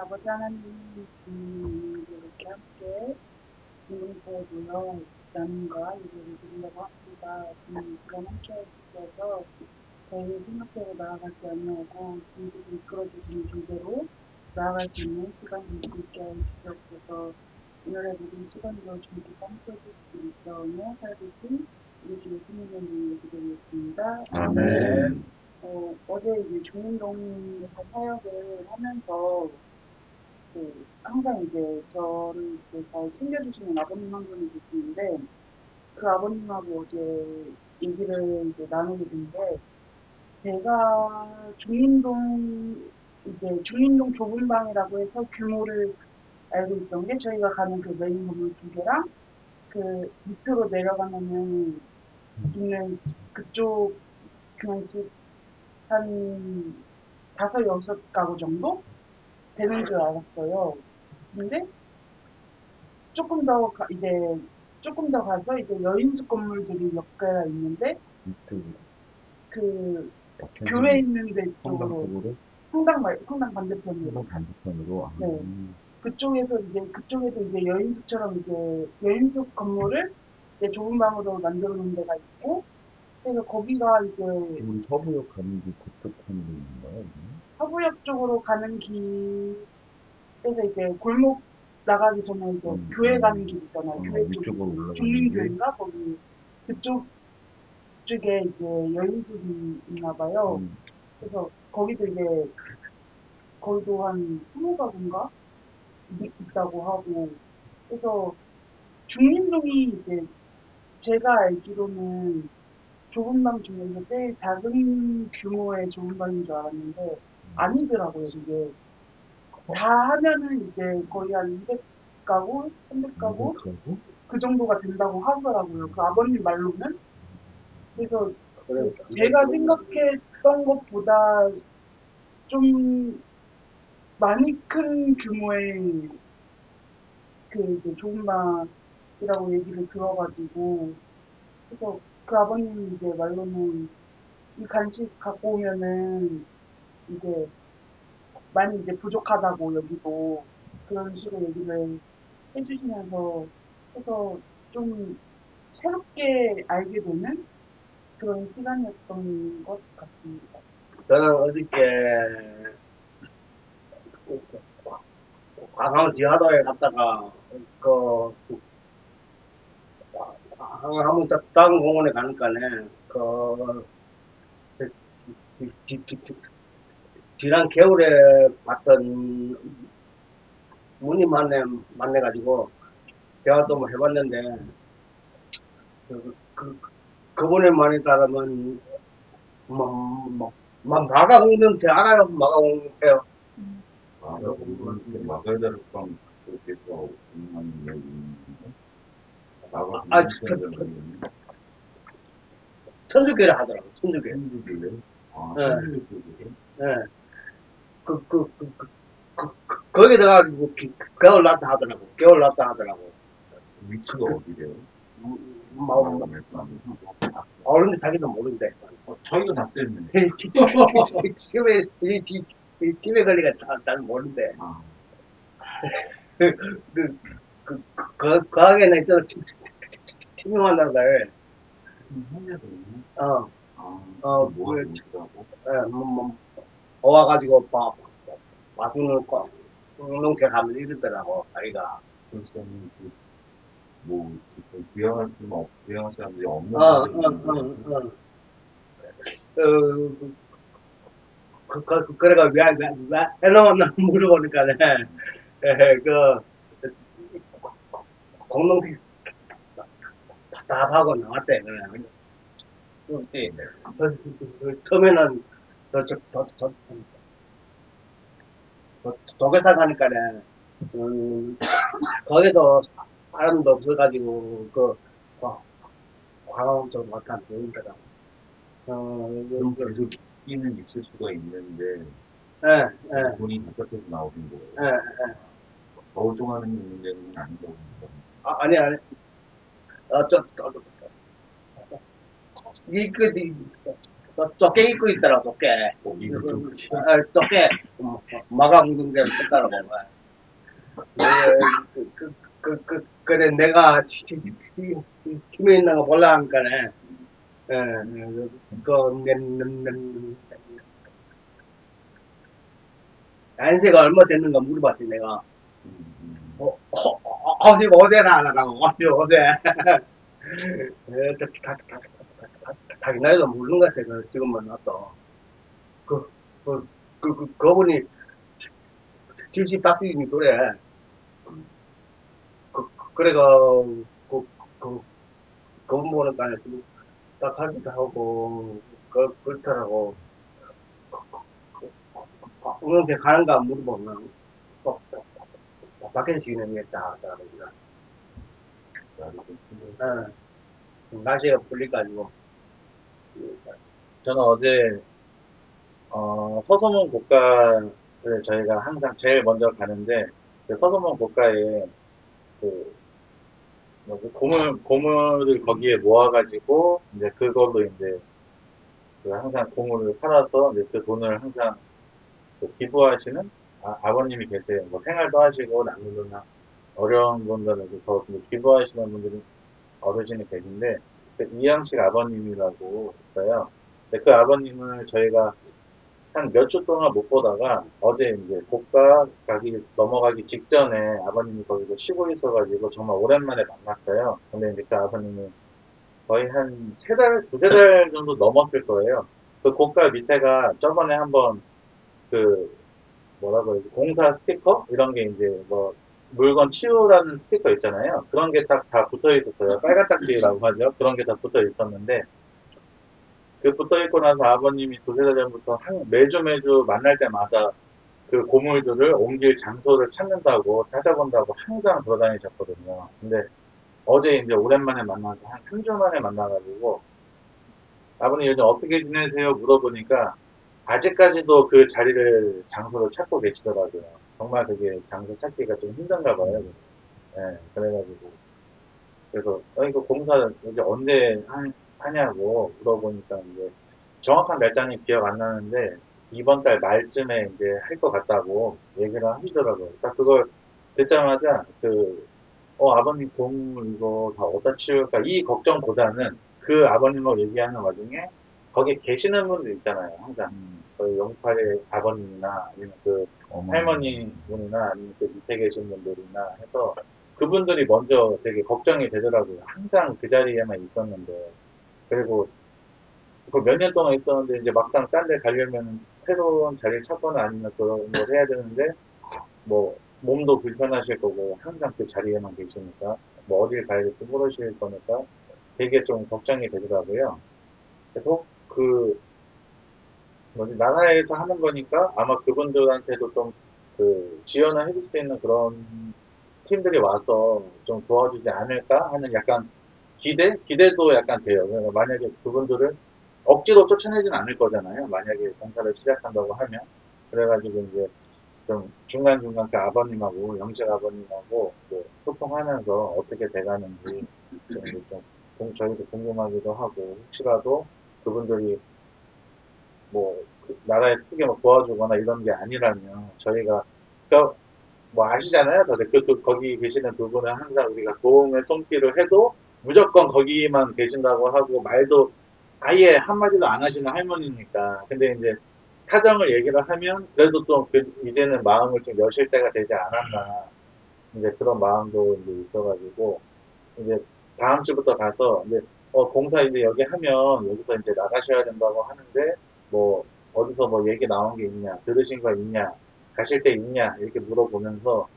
아버지 하나님, 음, 이렇게 함께 모여 나눔과 예배를 드리려고 합니다. 음, 그럼 함께 해주셔서 저희 생각대로 나아가지 아니하고 주님께서 이끌어주시는 길대로 나아갈 수 있는 시간 될수 있게 해주시옵소서 오늘의 모든 시간도 주님께서 함께 해주실 수 있어오며 살듯이 우리 주 예수님의 이름으로 기도드리겠습니다. 아멘. 어, 어제 이제 중운동에서 사역을 하면서 그 항상 이제 저를 잘 챙겨주시는 아버님 한 분이 계시는데 그 아버님하고 어제 얘기를 이제 나누게 된게 제가 중인동 이제 중인동 좁은 방이라고 해서 규모를 알고 있던 게 저희가 가는 그 메인 건물 두 개랑 그 밑으로 내려가면은 있는 그쪽 그냥 집한 다섯 여섯 가구 정도 되는 줄 알았어요. 근데 조금 더 가- 이제 조금 더 가서 이제 여인숙 건물들이 몇 개가 있는데. 그 교회 있는 데 쪽으로 성당쪽으로, 성당 말 성당 반대편으로 성당 반대편으로. 아, 네. 그쪽에서 이제 그쪽에서 이제 여인숙처럼 이제 여인숙 건물을 이제 좁은 방으로 만들어 놓은 데가 있고 그래서 거기가 이제 우리 서부역 가는 길 그쪽 거예요? 서부역 쪽으로 가는 길에서 이제 골목 나가기 전에 이제 음, 교회 음. 가는 길 있잖아요. 어, 교회 쪽 위쪽으로 올라가는 길. 중림교회인가 거기 그쪽 쪽에 이제 여인숙이 있나 봐요. 음, 그래서 거기도 이제 거기도 한 스무 가구인가 이- 있다고 하고 그래서 중림동이 이제 제가 알기로는 좁은 방 중에서 제일 작은 규모의 좁은 방인 줄 알았는데 아니더라고요. 이게 다 하면은 이제 거의 한 200가구, 300가구? 그리고 그 정도가 된다고 하더라고요. 그 아버님 말로는? 그래서 그래, 제가 생각했던 것보다 좀 많이 큰 규모의 그 이제 좋은 방이라고 얘기를 들어가지고 그래서 그 아버님이 이제 말로는 이 간식 갖고 오면은 이제 많이 이제 부족하다고 여기도 그런 식으로 얘기를 해주시면서 해서 좀 새롭게 알게 되는 그런 시간이었던 것 같습니다. 저는 어저께 광항 지하도에 갔다가 그 한번 다른 공원에 가니까네 그 지- 지- 지- 지- 지난 겨울에 봤던 문이 만내 만나가지고 대화도 뭐 해봤는데 그, 그, 그분의 말에 따르면 뭐, 뭐, 뭐, 막아오는 데 알아요, 막아오는 데요. 아, 그렇게 아, 저- 천주교를 하더라고, 천주교. 천주교래? 아, 네. 천주교래? 예. 그, 그, 그, 그, 그, 그, 거기다가 뭐 기- 겨울 났다 하더라고, 겨울 났다 하더라고. 위치가 어디래요? 음, 뭐, 뭐, 아, 어른데 자기도 모르는데. 저희가 다 때문에. 집에, 이, 이, 이 집에 걸리가 다, 잘 모르는데. 아, 그, 그, 그, 그, 그 하게는 저, 팀이 만난다, 현재도 어. 아, 어, 뭐 그- 하고 있다고? 예, 뭐, 뭐, 와가지고, 봐, 와주는 거, 농촌 하면 이러더라고, 자기가. 그래서는 그, 뭐, 그 부양할 수는 없, 부양할 사람들이 없는 어, 어, 어, 어. 그, 그, 그, 그, 그래가 왜, 왜, 왜, 해놓았나 물어보니까, 에, 그, 공동체 답하고 나왔대, 그래. 그때, 그, 그, 그, 처음에는, 저, 저, 저, 저, 저, 독일사 가니까는, 음, 거기도 사람도 없어가지고, 그, 어, 광화문 쪽 왔다 보이더라고. 어, 그, 계속 끼는 있을 수가 있는데, 예, 예, 돈이 바깥에서 나오는 거예요. 예, 예. 거동하는 문제는 합니다. 아, 아니, 아니. 어, 저, 저, 저, 저. 이, 그, 이, 쪼개 입고 있더라. 고기를 좀 아, 쪼개. 마가 묻은 게 있더라고. 네, 그, 그, 그, 그, 그래, 내가 팀에 있는 거 몰라 하니까네. 예, 그, 그, 내, 안세가 얼마 됐는가 물어봤지, 내가. 음, 어, 어, 어, 어디, 어디나 하라고, 어디, 어디. 다, 다, 다, 다, 자기 나이도 모르는 것 같아, 그, 지금 만 나서. 그, 그, 그, 그, 그분이 70바퀴니 그래. 그, 그, 그래가, 그, 그, 그분 보니까 지금 딱 하기도 하고, 그, 그렇더라고. 운동대 가는가 물어보면, 밖에서 지내는 게 다, 다, 그러니까. 날씨가 풀리가지고. 저는 어제 어, 서소문 고가를 저희가 항상 제일 먼저 가는데 그 서소문 고가에 그 고물 고물을 거기에 모아가지고 이제 그걸로 이제 그 항상 고물을 팔아서 이제 그 돈을 항상 그 기부하시는 아, 버님이 계세요. 뭐 생활도 하시고 남들이나 어려운 분들에게 더 기부하시는 분들이 어르신이 계신데 그 이양식 아버님이라고 있어요. 근데 그 아버님을 저희가 한 몇 주 동안 못 보다가 어제 이제 고가 가기 넘어가기 직전에 아버님이 거기서 쉬고 있어가지고 정말 오랜만에 만났어요. 근데 이제 그 아버님이 거의 한 세 달, 두세 달 정도 넘었을 거예요. 그 고가 밑에가 저번에 한번 그 뭐라고 해야 지 공사 스티커 이런 게 이제 뭐 물건 치우라는 스티커 있잖아요. 그런 게딱다 붙어 있었어요. 빨간 딱지라고 하죠. 그런 게 다 붙어 있었는데 그 붙어 있고 나서 아버님이 두세 달 전부터 한- 매주 매주 만날 때마다 그 고물들을 옮길 장소를 찾는다고 찾아본다고 항상 돌아다니셨거든요. 근데 어제 이제 오랜만에 만나서 한 3주 만에 만나가지고 아버님 요즘 어떻게 지내세요? 물어보니까 아직까지도 그 자리를 장소를 찾고 계시더라고요. 정말 그게 장소 찾기가 좀 힘든가 봐요. 예, 그래가지고 그래서 어 이거 공사 이제 언제 하, 하냐고 물어보니까 이제 정확한 날짜는 기억 안 나는데 이번 달 말쯤에 이제 할 것 같다고 얘기를 하시더라고요. 그러니까 그걸 듣자마자 그, 어, 아버님 공 이거 다 어디다 치울까? 이 걱정보다는 그 아버님하고 얘기하는 와중에 거기 계시는 분들 있잖아요. 항상. 그 영파의 아버님이나 아니면 그 어머니. 할머니 분이나 아니면 그 밑에 계신 분들이나 해서 그분들이 먼저 되게 걱정이 되더라고요. 항상 그 자리에만 있었는데. 그리고 그 몇 년 동안 있었는데 이제 막상 딴 데 가려면 새로운 자리를 찾거나 아니면 그런 걸 해야 되는데 뭐 몸도 불편하실 거고 항상 그 자리에만 계시니까 뭐 어딜 가야 될지 모르실 거니까 되게 좀 걱정이 되더라고요. 그래서 그 나라에서 하는 거니까 아마 그분들한테도 좀 그 지원을 해줄 수 있는 그런 팀들이 와서 좀 도와주지 않을까 하는 약간 기대? 기대도 약간 돼요. 그러니까 만약에 그분들을 억지로 쫓아내진 않을 거잖아요. 만약에 공사를 시작한다고 하면. 그래가지고 이제 좀 중간중간 그 아버님하고, 영식 아버님하고 소통하면서 어떻게 돼가는지 좀좀 공- 저희도 궁금하기도 하고, 혹시라도 그분들이 뭐, 그 나라에 크게 뭐 도와주거나 이런 게 아니라면 저희가, 그, 뭐 아시잖아요. 다들 그, 그, 거기 계시는 두 분은 항상 우리가 도움의 손길을 해도 무조건 거기만 계신다고 하고 말도 아예 한마디도 안 하시는 할머니니까. 근데 이제 사정을 얘기를 하면 그래도 또 그, 이제는 마음을 좀 여실 때가 되지 않았나. 이제 그런 마음도 이제 있어가지고 이제 다음 주부터 가서 이제 어, 공사 이제 여기 하면 여기서 이제 나가셔야 된다고 하는데 뭐 어디서 뭐 얘기 나온 게 있냐, 들으신 거 있냐, 가실 때 있냐 이렇게 물어보면서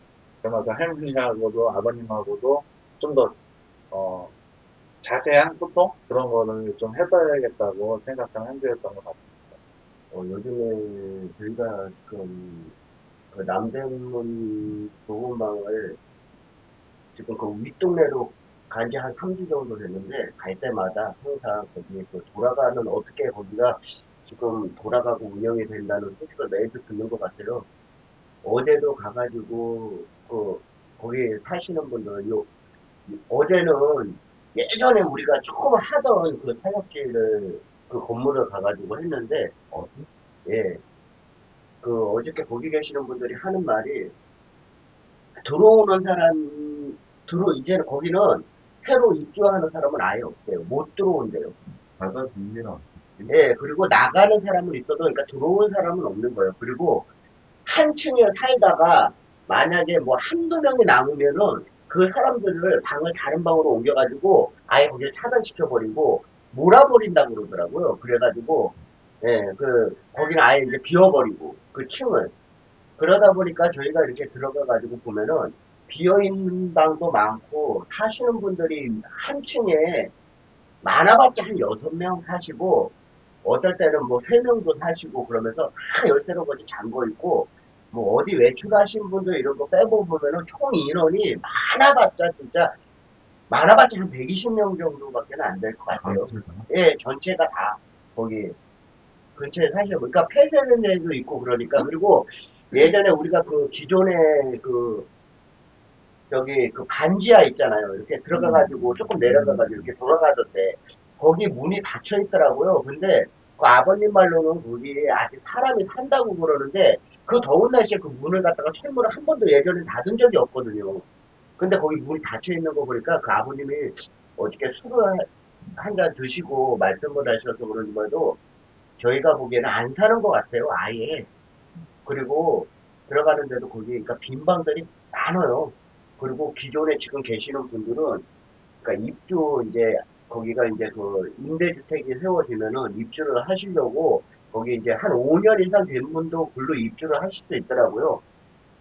정말 그 할머니하고도 아버님하고도 좀더 어, 자세한 소통 그런 거를 좀 해봐야겠다고 생각한 한 주였던 것 같아요. 어, 요즘에 저희가 지금 그 남대문 보건방을 지금 그 윗동네로 간지 한 3주 정도 됐는데 갈 때마다 항상 거기에 그 돌아가는 어떻게 거기가 지금 돌아가고 운영이 된다는 소식을 매주 듣는 것 같아요. 어제도 가가지고 그 거기 사시는 분들 요 어제는 예전에 우리가 조금 하던 그 사역지를 그 건물을 가가지고 했는데, 어디? 예. 그 어저께 거기 계시는 분들이 하는 말이 들어오는 사람 들어 이제는 거기는 새로 입주하는 사람은 아예 없대요. 못 들어온대요. 바다 빈이랑 예, 그리고 나가는 사람은 있어도 그러니까 들어온 사람은 없는 거예요. 그리고 한 층에 살다가 만약에 뭐 한두 명이 남으면은 그 사람들을 방을 다른 방으로 옮겨가지고 아예 거기를 차단시켜버리고 몰아버린다고 그러더라고요. 그래가지고 예, 그 거기는 아예 이제 비워버리고 그 층을 그러다 보니까 저희가 이렇게 들어가가지고 보면은 비어있는 방도 많고 사시는 분들이 한 층에 많아봤자 한 여섯 명 사시고 어떨 때는 뭐 세 명도 사시고 그러면서 다 열쇠로 거지 잠궈 있고 뭐 어디 외출하신 분들 이런 거 빼고 보면은 총 인원이 많아봤자 진짜 많아봤자 한 120명 정도밖에 안 될 것 같아요. 예, 전체가 다 거기 근처에 사시고 그러니까 폐쇄된 데도 있고 그러니까 그리고 예전에 우리가 그 기존에 그 저기 그 반지하 있잖아요. 이렇게 들어가가지고 조금 내려가가지고 이렇게 돌아가던데 거기 문이 닫혀 있더라고요. 근데 그 아버님 말로는 거기에 아직 사람이 산다고 그러는데 그 더운 날씨에 그 문을 갖다가 철문을 한 번도 예전에 닫은 적이 없거든요. 근데 거기 문이 닫혀 있는 거 보니까 그 아버님이 어저께 술을 한 잔 드시고 말씀을 하셔서 그런지 몰라도 저희가 보기에는 안 사는 것 같아요. 아예. 그리고 들어가는데도 거기 그러니까 빈 방들이 많아요. 그리고 기존에 지금 계시는 분들은 그러니까 입주 이제 거기가 이제 그 임대주택이 세워지면은 입주를 하시려고 거기 이제 한 5년 이상 된 분도 글로 입주를 하실 수 있더라고요.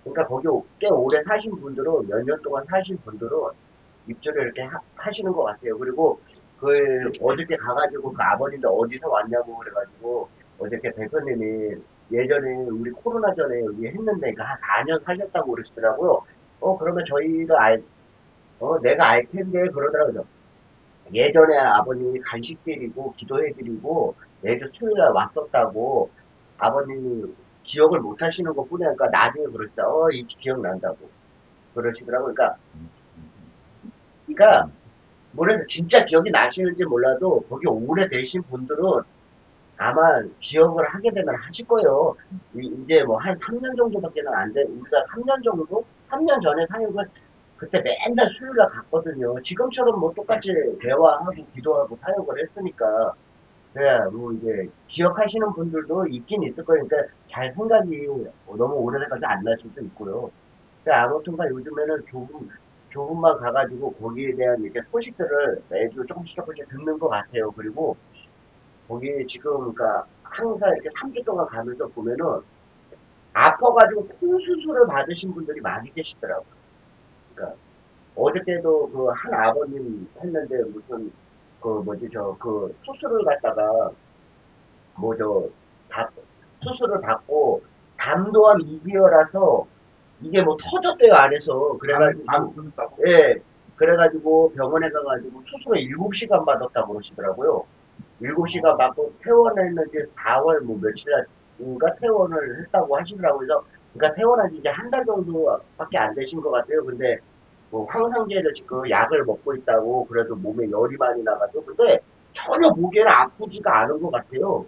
그러니까 거기 꽤 오래 사신 분들은 몇 년 동안 사신 분들은 입주를 이렇게 하, 시는것 같아요. 그리고 그 어저께 가가지고 그 아버님도 어디서 왔냐고 그래가지고 어저께 대표님이 예전에 우리 코로나 전에 여기 했는데 그한 4년 사셨다고 그러시더라고요. 어 그러면 저희가 알, 어 내가 알 텐데 그러더라고요. 예전에 아버님이 간식 드리고 기도해드리고 매주 수요일날 왔었다고 아버님이 기억을 못 하시는 것 뿐이야. 그러니까 나중에 그러시다. 어, 이 기억난다고. 그러시더라고요. 그러니까, 그러니까, 뭐래도 진짜 기억이 나시는지 몰라도 거기 오래 되신 분들은 아마 기억을 하게 되면 하실 거예요. 이, 제 뭐 한 3년 정도밖에 안 돼. 우리가 3년 정도? 3년 전에 사역을 그때 맨날 수요일날 갔거든요. 지금처럼 뭐 똑같이 대화하고 기도하고 사역을 했으니까. 네, 뭐 이제 기억하시는 분들도 있긴 있을 거예요. 그러니까 잘 생각이 너무 오래돼가지고 안 나실 수도 있고요. 근데 아무튼간 요즘에는 조금 조금만 가가지고 거기에 대한 이제 소식들을 매주 조금씩 조금씩 듣는 것 같아요. 그리고 거기 지금 그러니까 항상 이렇게 3주 동안 가면서 보면은 아파가지고 큰 수술을 받으신 분들이 많이 계시더라고요. 그러니까 어저께도 그 한 아버님 했는데 무슨 그 뭐지 저 그 수술을 갖다가 뭐 저 수술을 받고 담도암 2기어라서 이게 뭐 터졌대요 안에서. 그래가지고 예. 그래가지고 병원에 가가지고 수술을 7시간 받았다고 그러시더라고요. 7시간 받고 퇴원했는지 4월 뭐 며칠인가 퇴원을 했다고 하시더라고요. 그래서 그러니까 퇴원한 지 이제 한 달 정도밖에 안 되신 것 같아요 근데 뭐 황상제를 지금 약을 먹고 있다고 그래도 몸에 열이 많이 나가지고 근데 전혀 보기에는 아프지가 않은 것 같아요.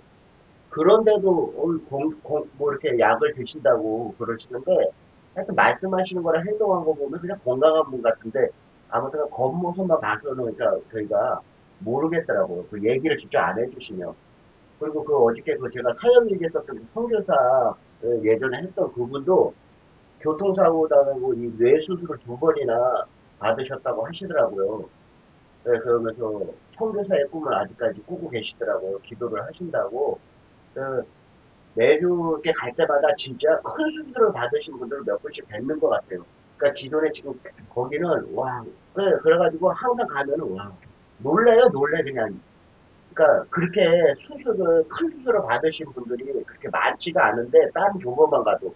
그런데도 어, 공, 공, 뭐 이렇게 약을 드신다고 그러시는데 하여튼 말씀하시는 거랑 행동한 거 보면 그냥 건강한 분 같은데 아무튼 겉모습만 봐서는 그러니까 저희가 모르겠더라고요. 그 얘기를 직접 안 해주시면. 그리고 그 어저께 그 제가 사연 얘기했었던 그 선교사 그 예전에 했던 그분도 교통사고 당하고 이 뇌 수술을 두 번이나 받으셨다고 하시더라고요. 네, 그러면서 청교사의 꿈을 아직까지 꾸고 계시더라고요. 기도를 하신다고. 그 매주 이렇게 갈 때마다 진짜 큰 수술을 받으신 분들을 몇 분씩 뵙는 것 같아요. 그러니까 기존에 지금 거기는 와 그래 그래가지고 항상 가면은 와 놀래요 놀래 그냥. 그러니까 그렇게 수술을 큰 수술을 받으신 분들이 그렇게 많지가 않은데 다른 조건만 가도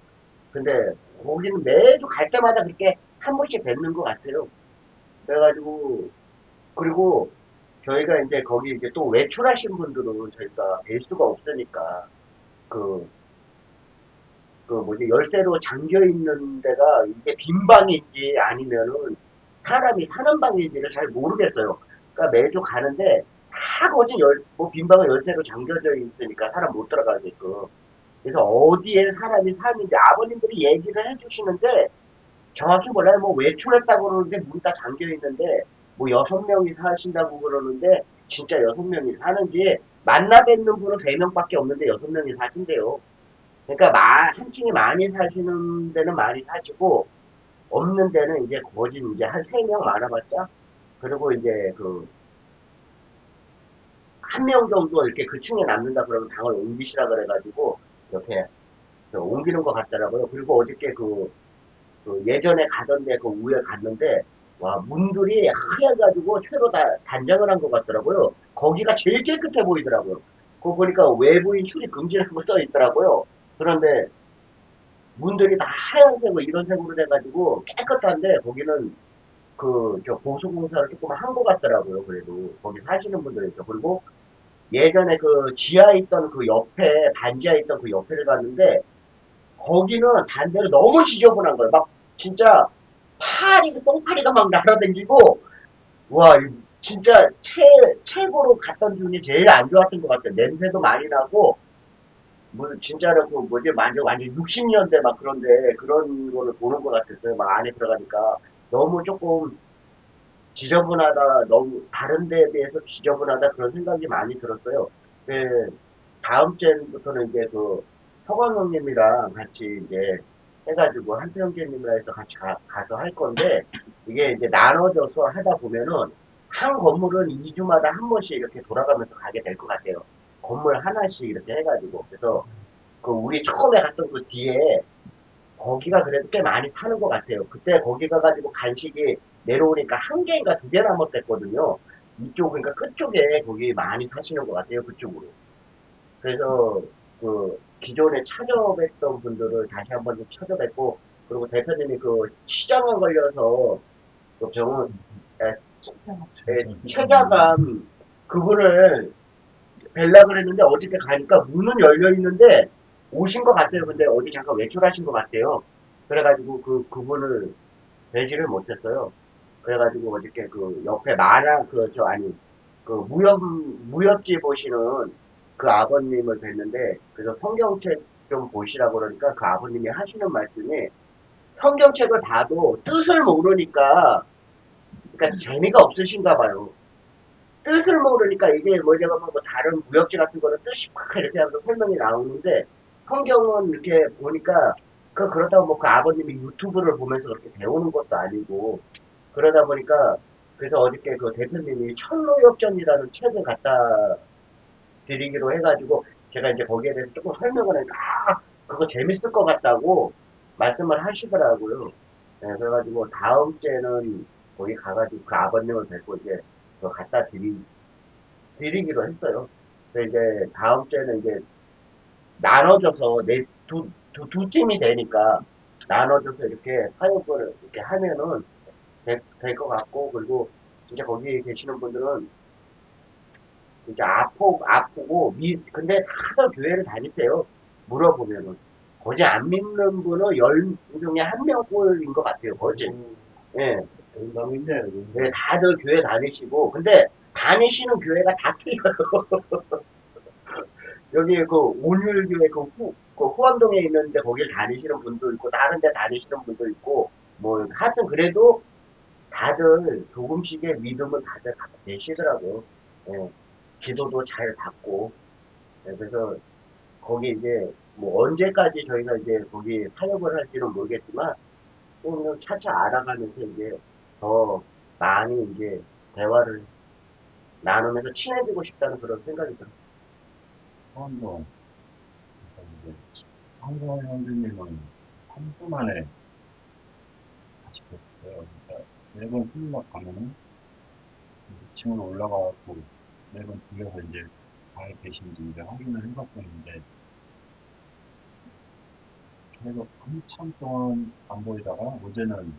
근데 거기는 매주 갈 때마다 그렇게 한 번씩 뵙는 것 같아요. 그래가지고 그리고 저희가 이제 거기 이제 또 외출하신 분들은 저희가 뵐 수가 없으니까 그, 그 뭐지 열쇠로 잠겨 있는 데가 이게 빈 방인지 아니면은 사람이 사는 방인지를 잘 모르겠어요. 그러니까 매주 가는데 다 거진 열, 뭐 빈방은 열쇠로 잠겨져 있으니까 사람 못 들어가게끔. 그래서 어디에 사람이 사는지 아버님들이 얘기를 해주시는데 정확히 몰라요. 뭐 외출했다고 그러는데 문 다 잠겨 있는데 뭐 여섯 명이 사신다고 그러는데 진짜 여섯 명이 사는지 만나 뵙는 분은 세 명밖에 없는데 여섯 명이 사신대요. 그러니까 마, 한 층에 많이 사시는 데는 많이 사시고 없는 데는 이제 거진 이제 한 세 명 많아봤자 그리고 이제 그 한 명 정도 이렇게 그 층에 남는다 그러면 당을 옮기시라 그래가지고 이렇게 저 옮기는 것 같더라고요. 그리고 어저께 그, 그 예전에 가던 데 그 위에 갔는데 와 문들이 하얘가지고 새로 다 단장을 한 것 같더라고요. 거기가 제일 깨끗해 보이더라고요. 그거 보니까 외부인 출입 금지라고 써 있더라고요. 그런데 문들이 다 하얀색으로 이런 색으로 돼가지고 깨끗한데 거기는 그 저 보수 공사를 조금 한 것 같더라고요. 그래도 거기 사시는 분들이 있어. 그리고 예전에 그 지하에 있던 그 옆에 반지하에 있던 그 옆에를 갔는데 거기는 반대로 너무 지저분한 거예요. 막 진짜 파리 똥파리가 막 날아다니고 와 이- 진짜 최 최고로 갔던 중에 제일 안 좋았던 것 같아요. 냄새도 많이 나고 뭐 진짜로 그 뭐지 완전 완전 60년대 막 그런데 그런 거를 보는 것 같았어요. 막 안에 들어가니까 너무 조금 지저분하다, 너무 다른 데에 비해서 지저분하다 그런 생각이 많이 들었어요. 그 다음 주부터는 이제 그 서광 형님이랑 같이 이제 해가지고 한태영제님이랑 해서 같이 가, 가서 할 건데 이게 이제 나눠져서 하다 보면은 한 건물은 2주마다 한 번씩 이렇게 돌아가면서 가게 될 것 같아요. 건물 하나씩 이렇게 해가지고 그래서 그 우리 처음에 갔던 그 뒤에 거기가 그래도 꽤 많이 타는 것 같아요. 그때 거기 가가지고 간식이 내려오니까 한 개인가 두 개 남았댔거든요. 이쪽, 그러니까 끝쪽에 거기 많이 타시는 것 같아요. 그쪽으로. 그래서 그 기존에 찾아뵀던 분들을 다시 한번 좀 찾아뵙고 그리고 대표님이 그 치장에 걸려서 그 병원 에, 에, 체자감 그분을 뵐라 그랬는데 어저께 가니까 문은 열려 있는데 오신 것 같아요. 근데 어디 잠깐 외출하신 것 같아요. 그래가지고 그 그분을 뵈지를 못했어요. 그래가지고 어저께 그 옆에 만화 그저 아니 그 무협 무협지 보시는 그 아버님을 뵀는데 그래서 성경책 좀 보시라고 그러니까 그 아버님이 하시는 말씀이 성경책을 봐도 뜻을 모르니까 그러니까 재미가 없으신가 봐요. 뜻을 모르니까 이게 뭐 제가 뭐 다른 무협지 같은 거는 뜻이 막 이렇게 하면서 설명이 나오는데 성경은 이렇게 보니까 그 그렇다고 뭐 그 아버님이 유튜브를 보면서 그렇게 배우는 것도 아니고 그러다 보니까 그래서 어저께 그 대표님이 철로역전이라는 책을 갖다 드리기로 해가지고 제가 이제 거기에 대해서 조금 설명을 하니까 아, 그거 재밌을 것 같다고 말씀을 하시더라고요. 네, 그래가지고 다음 주에는 거기 가가지고 그 아버님을 뵙고 이제 그거 갖다 드리, 드리기로 했어요. 그래서 이제 다음 주에는 이제 나눠져서 내 두, 두, 두 팀이 되니까 나눠져서 이렇게 사역을 이렇게 하면은 될 것 같고 그리고 진짜 거기 계시는 분들은 진짜 아프, 아프고 미, 근데 다들 교회를 다니세요. 물어보면은. 거기 안 믿는 분은 열 중에 한 명꼴인 것 같아요. 거지. 예. 너무 있네요. 네, 다들 교회 다니시고, 근데 다니시는 교회가 다 틀려요. 여기 그 온율교회 그, 후, 그 후암동에 있는데 거길 다니시는 분도 있고, 다른 데 다니시는 분도 있고, 뭐, 하여튼 그래도 다들 조금씩의 믿음은 다들 갖고 계시더라고요. 예. 기도도 잘 받고, 예, 그래서 거기 이제 뭐 언제까지 저희가 이제 거기 사역을 할지는 모르겠지만, 좀 차차 알아가면서 이제 더 많이 이제 대화를 나누면서 친해지고 싶다는 그런 생각이 들어요. 이제 한국 형제님은 3주 만에 다시 뵀어요. 매번 수요일 가면은 2층으로 올라가고 매번 들려서 이제 잘 계신지 이제 확인을 해봤었는데 계속 한참 동안 안 보이다가 어제는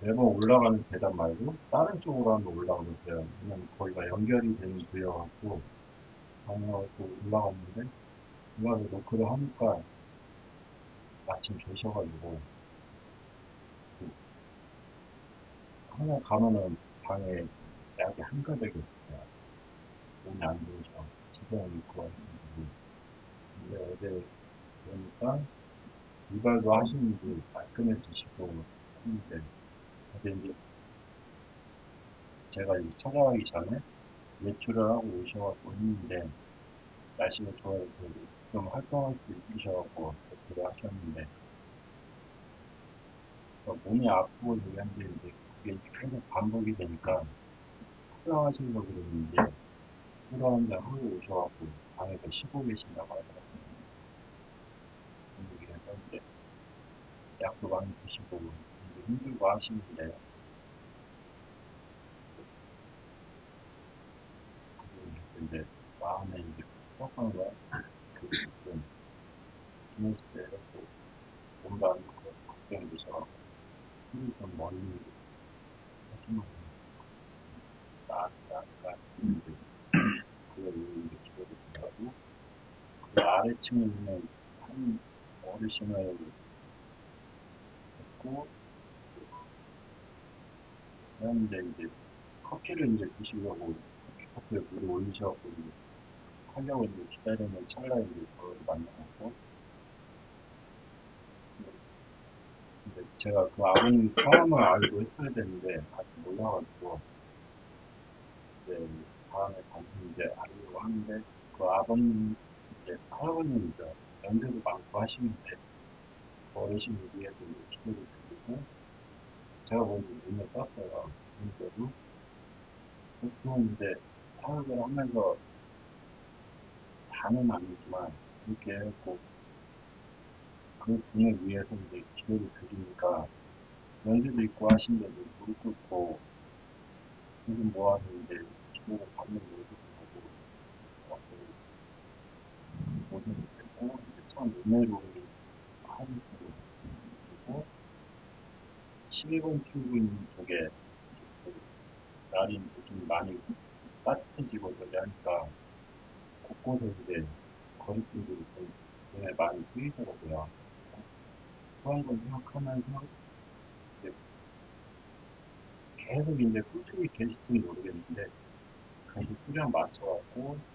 매번 올라가는 계단 말고 다른 쪽으로 한번 올라가보세요. 왜냐면 거기가 연결이 되는 길이어갖고 방어하고 올라갔는데 올라가서 노크를 하니까 마침 계셔가지고 그 항상 가면은 방에 약이 한가득이 있어요. 몸이 안 좋으셔. 집에 있고 하시는데. 근데 어제 보니까 이발도 하시는 분 말끔해지시고 했는데 어제 이제 제가 이제 찾아가기 전에 외출을 하고 오셔갖고 했는데 날씨가 좋아서 좀 활동할 수 있으셔갖고 그렇게 하셨는데 어, 몸이 아프고 그랬는데 이제 그게 계속 반복이 되니까 수영하시려고 그랬는데 수영장 하고 오셔갖고 방에서 쉬고 계신다고 하더라고요. 그래서 이제 약도 많이 드시고 힘들고 하시는데 2층에 있는 한 어르신을 했고 그런데 이제 커피를 이제 드시려고 커피 커피에 물을 올리셔갖고 이제 하려고 이제 기다리는 찰나에 이제 저를 만나갖고 이제 제가 그 아버님 상황을 알고 했어야 되는데 아직 몰라가지고 이제 다음에 다시 이제 알려고 하는데 그 아버님 이제 할아버님이죠. 연세도 많고 하시는데 그 어르신 이제 기도를 드리고 제가 먼저 눈에 떴어요. 근데도 보통 이제 사역을 하면서 다는 아니지만 이렇게 꼭그 분을 위해서 이제 기도를 드리니까 연세도 있고 하신데도 무릎 꿇고 지금 모아서 이제 기도를 받는 모습을 보고 어, 모습을 보고 이제 참 은혜로운 하는 그리고 11번 출근 쪽에 그 날이 좀 많이 따뜻해지고 그러게 하니까 곳곳에 이제 거리낌들이 좀 눈에 많이 보이더라고요. 그런 걸 생각하면서 이제 계속 이제 꾸준히 계실지 모르겠는데 계속 수량 맞춰갖고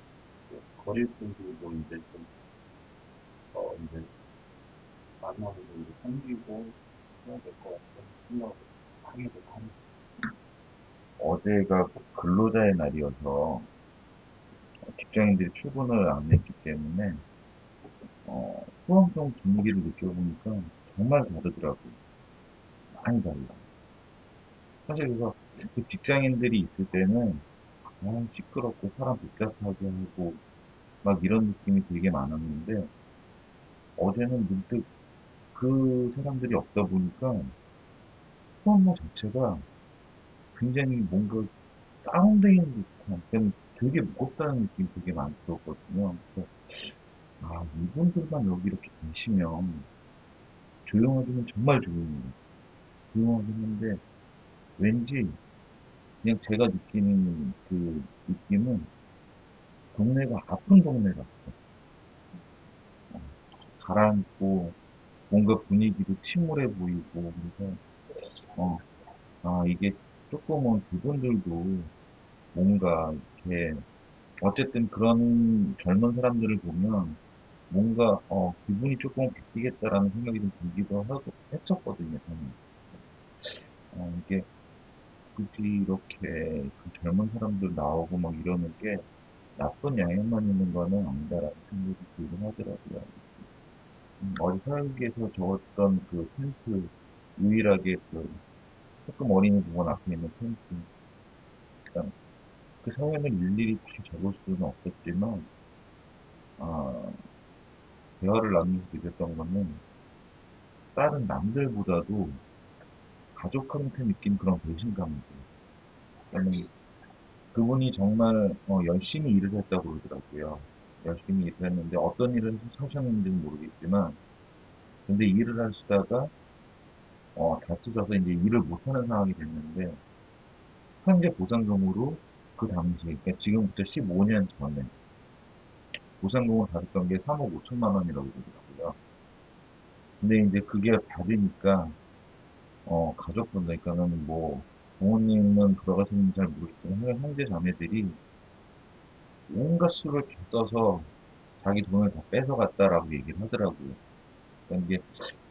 거리 분들도 이제 좀 어, 이제 만나서 이제 생기고 해야 될 것 같은 생각을 하게 합니다. 어제가 근로자의 날이어서 직장인들이 출근을 안 했기 때문에 어, 수험성 분위기를 느껴보니까 정말 다르더라고요. 많이 달라. 사실 그래서 그 직장인들이 있을 때는 아, 시끄럽고 사람 복잡하게 하고 막 이런 느낌이 되게 많았는데 어제는 문득 그 사람들이 없다 보니까 수업모 자체가 굉장히 뭔가 다운되어 있는 듯한 그냥 되게 무겁다는 느낌이 되게 많이 들었거든요. 그래서 아 이분들만 여기 이렇게 계시면 조용하기는 정말 조용해요. 조용하긴 한데 왠지 그냥 제가 느끼는 그 느낌은 동네가 아픈 동네 같아. 어, 가라앉고 뭔가 분위기도 침울해 보이고 그래서 어, 아 이게 조금은 그분들도 뭔가 이렇게 어쨌든 그런 젊은 사람들을 보면 뭔가 어 기분이 조금 바뀌겠다라는 생각이 좀 들기도 하고 했었거든요 저는 어 이게 굳이 이렇게 그 젊은 사람들 나오고 막 이러는 게 나쁜 영향만 있는 거는 아니다라는 생각이 들긴 하더라고요. 음, 어디 서울기에서 적었던 그 텐트 유일하게 그 조금 어린이 공원 앞에 있는 텐트. 그러니까 그 사연을 일일이 다시 적을 수는 없었지만 아, 대화를 나누면서 느꼈던 거는 다른 남들보다도 가족한테 느낀 그런 배신감이죠. 그러니까 그분이 정말 어, 열심히 일을 했다고 그러더라고요. 열심히 일을 했는데 어떤 일을 하셨는지는 모르겠지만 근데 일을 하시다가 어, 다치셔서 이제 일을 못하는 상황이 됐는데 현재 보상금으로 그 당시 그러니까 지금부터 15년 전에 보상금을 받았던 게 3억 5천만 원이라고 그러더라고요. 근데 이제 그게 받으니까 어, 가족분들, 그러니까는 뭐, 부모님은 돌아가셨는지 잘 모르겠지만, 형제 자매들이 온갖 수를 다 써서 자기 돈을 다 뺏어갔다라고 얘기를 하더라고요. 그러니까 이게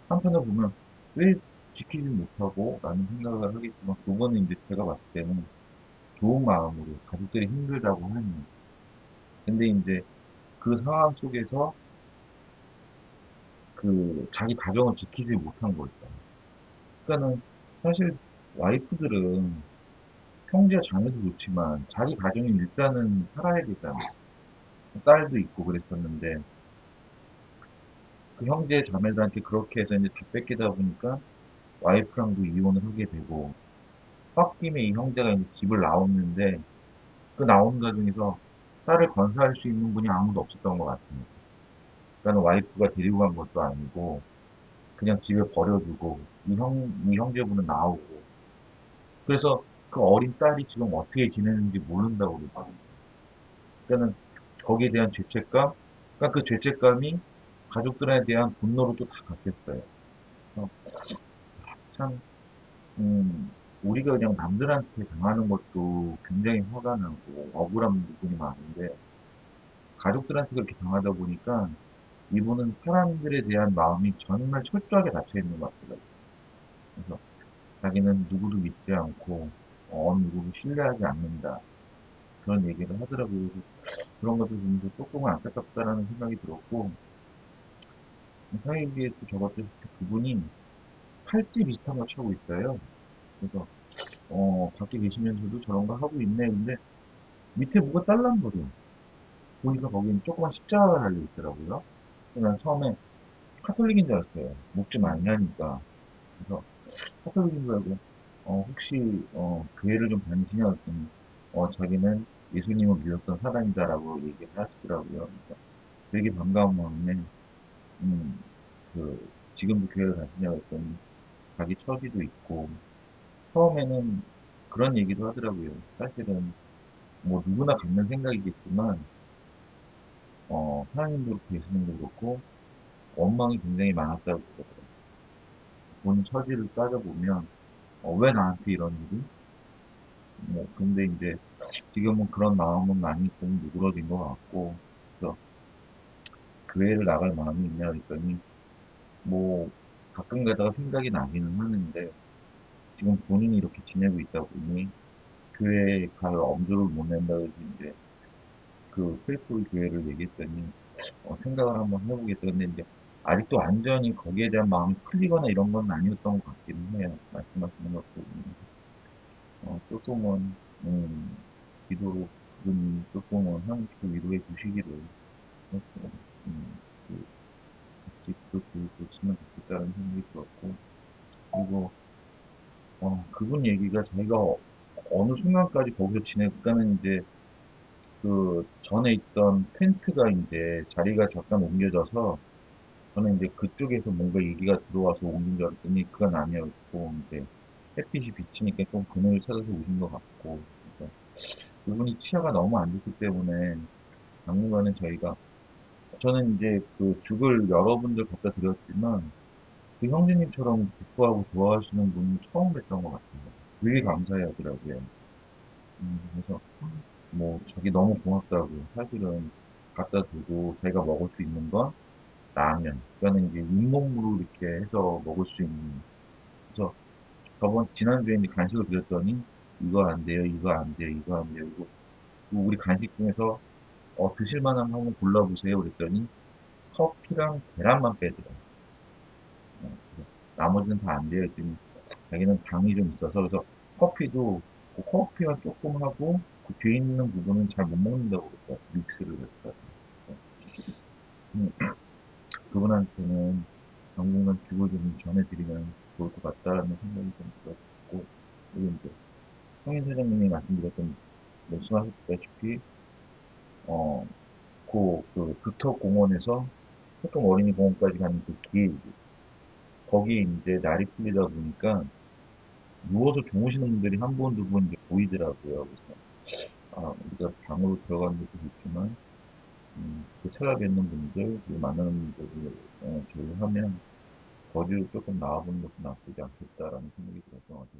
한편으로 보면 왜 지키지 못하고 라는 생각을 하겠지만 그거는 이제 제가 봤을 때는 좋은 마음으로 가족들이 힘들다고 하니 근데 이제 그 상황 속에서 그 자기 가정을 지키지 못한 거죠. 그러니까는 사실 와이프들은 형제 자매도 좋지만 자기 가정이 일단은 살아야 되잖아요. 딸도 있고 그랬었는데 그 형제 자매들한테 그렇게 해서 이제 다 뺏기다 보니까 와이프랑도 이혼을 하게 되고 홧김에 이 형제가 이제 집을 나왔는데 그 나온 가정에서 딸을 건사할 수 있는 분이 아무도 없었던 것 같습니다. 그러니까 와이프가 데리고 간 것도 아니고 그냥 집에 버려두고 이 형, 이 형제분은 나오고 그래서 그 어린 딸이 지금 어떻게 지내는지 모른다고 그러거든요. 그러니까는 거기에 대한 죄책감, 그러니까 그 죄책감이 가족들에 대한 분노로 또 다. 그래서 참, 음, 우리가 그냥 남들한테 당하는 것도 굉장히 화가 나고 억울한 부분이 많은데 가족들한테 그렇게 당하다 보니까 이분은 사람들에 대한 마음이 정말 철저하게 닫혀 있는 것 같아요. 그래서 자기는 누구도 믿지 않고 어느 누구도 신뢰하지 않는다. 그런 얘기를 하더라고요. 그런 것을 보면서 조금 안타깝다라는 생각이 들었고 사이비에 또 적었듯이 그분이 팔찌 비슷한 걸 차고 있어요. 그래서 어 밖에 계시면서도 저런 거 하고 있네. 근데 밑에 뭐가 딸랑거려. 보니까 거기는 조그만 십자가가 달려 있더라고요. 난 처음에 카톨릭인 줄 알았어요. 목좀 많이 하니까. 그래서 카톨릭인 줄 알고 어, 혹시 어, 교회를 좀 다니시냐 했더니 어, 자기는 예수님을 믿었던 사람이다라고 얘기를 하시더라고요. 그래서 되게 반가운 마음에 음, 그 지금도 교회를 다니시냐고 했더니 자기 처지도 있고 처음에는 그런 얘기도 하더라고요. 사실은 뭐 누구나 갖는 생각이겠지만 어, 하나님도 그렇고 예수님도 그렇고 원망이 굉장히 많았다고 그러더라고요. 본 처지를 따져보면 어, 왜 나한테 이런 일이? 뭐 근데 이제 지금은 그런 마음은 많이 좀 누그러진 것 같고 그래서 교회를 나갈 마음이 있냐 했더니 뭐 가끔 가다가 생각이 나기는 하는데 지금 본인이 이렇게 지내고 있다 보니 교회에 갈 엄두를 못 낸다고 해서 이제 그 페이스북 교회를 얘기했더니 어, 생각을 한번 해보겠다. 근데 이제 아직도 완전히 거기에 대한 마음이 풀리거나 이런 건 아니었던 것 같기는 해요. 말씀하시는 것 보면. 어, 조금은, 음, 기도로 그분이 조금은 한국도 위로해 주시기를, 했고, 음, 그, 같이 그렇게 보시면 좋겠다는 생각이 들었고, 그리고, 어, 그분 얘기가 자기가 어- 어느 순간까지 거기서 지냈다는 이제, 그 전에 있던 텐트가 이제 자리가 잠깐 옮겨져서 저는 이제 그쪽에서 뭔가 얘기가 들어와서 옮긴 줄 알았더니 그건 아니었고 이제 햇빛이 비치니까 좀 그늘을 찾아서 오신 것 같고 그분이 치아가 너무 안 좋기 때문에 당분간은 저희가 저는 이제 그 죽을 여러분들 갖다 드렸지만 그 형제님처럼 기뻐하고 좋아하시는 분은 처음 뵀던 것 같아요. 되게 감사해 하더라고요. 음, 그래서 뭐 자기 너무 고맙다고 사실은 갖다 두고 자기가 먹을 수 있는 건 라면. 그거는 이제 잇몸으로 이렇게 해서 먹을 수 있는. 그래서 저번 지난주에 이제 간식을 드렸더니 이거 안 돼요 이거 안 돼요 이거 안 돼요. 이거 뭐 우리 간식 중에서 어, 드실 만한 거 한번 골라보세요 그랬더니 커피랑 계란만 빼더라 어, 나머지는 다 안 돼요. 했더니 자기는 당이 좀 있어서. 그래서 커피도 그 커피와 조금 하고 그 뒤에 있는 부분은 잘 못 먹는다고 그랬어요. 믹스를 했어요. 음, 그분한테는 당분간 좀 전해드리면 좋을 것 같다라는 생각이 좀 들었고, 그리고 이제 성인 사장님이 말씀드렸던, 말씀하셨다시피, 어, 그, 그, 두터 공원에서 소통 어린이 공원까지 가는 그 길, 거기 이제 날이 풀리다 보니까 누워서 주무시는 분들이 한 분, 두 분 보이더라고요. 그래서, 아, 우리가 방으로 들어가는 것도 좋지만, 음, 그 찾아뵙는 분들, 그리고 만나는 분들을 어, 제외하면 거리를 조금 나와보는 것도 나쁘지 않겠다라는 생각이 들어서 아주